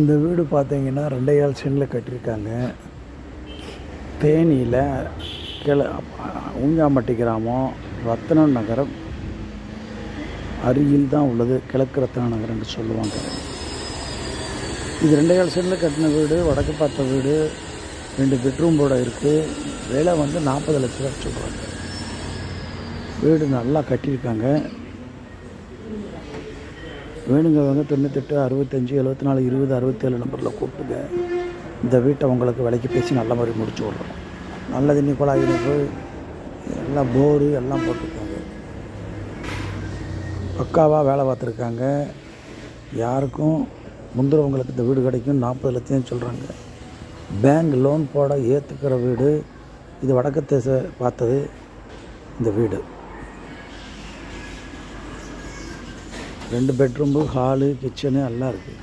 இந்த வீடு பார்த்தீங்கன்னா ரெண்டே கால் சென்டில் கட்டியிருக்காங்க. தேனியில் கிள ஊஞ்சாம்பட்டி கிராமம் ரத்னம் நகரம் அருகில் தான் உள்ளது. கிழக்கு ரத்ன நகரம்னு சொல்லுவாங்க. இது ரெண்டே கால் சென்டில் கட்டின வீடு வடக்கு பார்த்த வீடு ரெண்டு பெட்ரூம் போட இருக்குது விலை வந்து நாற்பது லட்ச ரூபா சொல்கிறாங்க வீடு நல்லா கட்டியிருக்காங்க. வேணுங்கிறவங்க தொண்ணூத்தெட்டு அறுபத்தஞ்சி எழுபத்தி நாலு இருபது அறுபத்தேழு நம்பரில் கூப்பிட்டுங்க இந்த வீட்டை உங்களுக்கு விலைக்கு பேசி நல்ல மாதிரி முடிச்சு விட்றோம். நல்ல தண்ணி குழாய் இணைப்பு எல்லாம் போரு எல்லாம் போட்டிருக்காங்க பக்காவாக வேலை பார்த்துருக்காங்க. யாருக்கும் முந்திரவங்களுக்கு இந்த வீடு கிடைக்கும். நாற்பது லட்சம் சொல்கிறாங்க பேங்க் லோன் போட ஏற்றுக்கிற வீடு இது வடக்கு தேச பார்த்தது இந்த வீடு. ரெண்டு பெட்ரூம்பு ஹாலு கிச்சனு எல்லாம் இருக்குது